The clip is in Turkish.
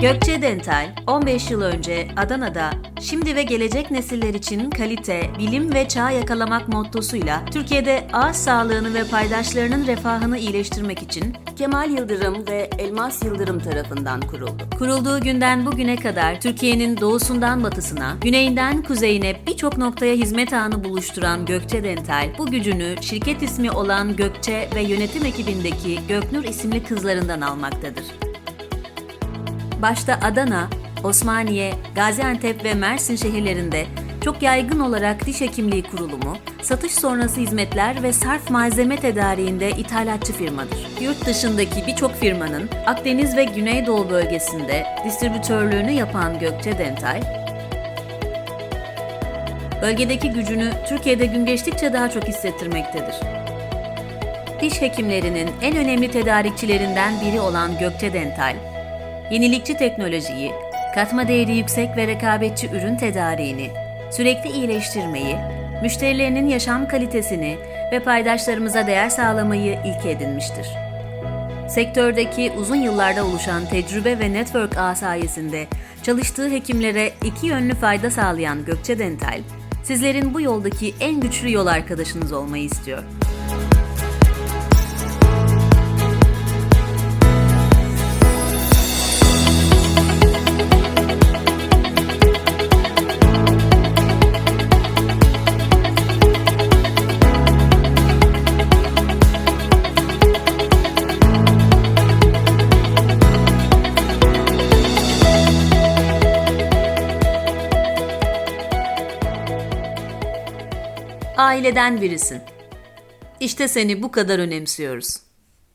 Gökçe Dental, 15 yıl önce Adana'da şimdi ve gelecek nesiller için kalite, bilim ve çağ yakalamak mottosuyla Türkiye'de ağız sağlığını ve paydaşlarının refahını iyileştirmek için Kemal Yıldırım ve Elmas Yıldırım tarafından kuruldu. Kurulduğu günden bugüne kadar Türkiye'nin doğusundan batısına, güneyinden kuzeyine birçok noktaya hizmet ağını buluşturan Gökçe Dental, bu gücünü şirket ismi olan Gökçe ve yönetim ekibindeki Göknur isimli kızlarından almaktadır. Başta Adana, Osmaniye, Gaziantep ve Mersin şehirlerinde çok yaygın olarak diş hekimliği kurulumu, satış sonrası hizmetler ve sarf malzeme tedariğinde ithalatçı firmadır. Yurt dışındaki birçok firmanın Akdeniz ve Güneydoğu bölgesinde distribütörlüğünü yapan Gökçe Dental, bölgedeki gücünü Türkiye'de gün geçtikçe daha çok hissettirmektedir. Diş hekimlerinin en önemli tedarikçilerinden biri olan Gökçe Dental, yenilikçi teknolojiyi, katma değeri yüksek ve rekabetçi ürün tedariğini, sürekli iyileştirmeyi, müşterilerinin yaşam kalitesini ve paydaşlarımıza değer sağlamayı ilke edinmiştir. Sektördeki uzun yıllarda oluşan tecrübe ve network ağ sayesinde çalıştığı hekimlere iki yönlü fayda sağlayan Gökçe Dental, sizlerin bu yoldaki en güçlü yol arkadaşınız olmayı istiyor. Aileden birisin. İşte seni bu kadar önemsiyoruz.